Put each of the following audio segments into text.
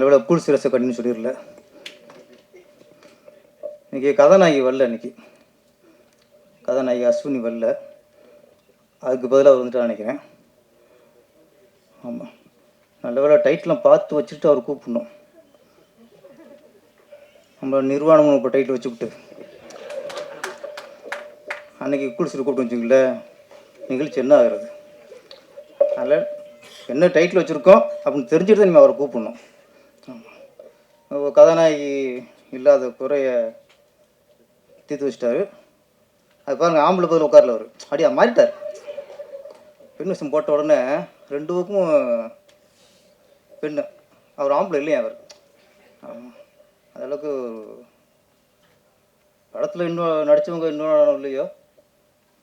நல்ல வேலை கூல் சிரசை கட்டின்னு சொல்லிடல இன்றைக்கி கதாநாயகி வரல இன்னைக்கு. கதாநாயகி அஸ்வினி வரல. அதுக்கு பதிலாக அவர் வந்துட்டு நினைக்கிறேன். ஆமாம் நல்ல வேலை டைட்டிலாம் பார்த்து வச்சுட்டு அவர் கூப்பிடணும். நம்ம நிர்வாணம் இப்போ டைட்டில் வச்சுக்கிட்டு. அன்னைக்கு குளிச்சுட்டு கூப்பிட்டு வச்சுங்களேன் நிகழ்ச்சி என்ன ஆகிறது? அதனால் என்ன டைட்டில் வச்சுருக்கோம் அப்படின்னு தெரிஞ்சுட்டு தான் நீங்கள் அவரை கூப்பிடணும். கதாநாயகி இல்லாத குறைய தீர்த்து வச்சிட்டாரு. அது பாருங்கள் ஆம்பளை பதில் உட்காரல அவர். அப்படியா மாறிட்டார். பெண் விஷம் போட்ட உடனே ரெண்டு பக்கமும் பெண்ணு. அவர் ஆம்பளை இல்லையா அவர்? அதளவுக்கு படத்தில் இன்னும் நடித்தவங்க இன்னும் இல்லையோ?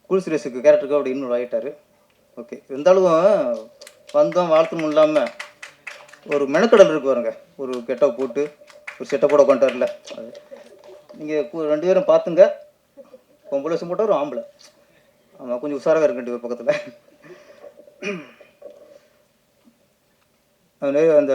கூல் சீரியஸுக்கு கேரக்டருக்கு அப்படி இன்னும் ஆகிட்டார் ஓகே இருந்தாலும் வந்தோம் வாழ்த்தணும் இல்லாமல் ஒரு மெனக்கடல் இருக்கு பாருங்க. ஒரு கெட்டை போட்டு ஒரு செட்டப்போட உட்காந்துட்டார்ல அது. நீங்கள் ரெண்டு பேரும் பார்த்துங்க. பொம்பளை வருஷம் போட்டால் ஒரு ஆம்பளை. ஆமாம் கொஞ்சம் உஷாராக இருக்கு ரெண்டு பேர் பக்கத்தில். அது அந்த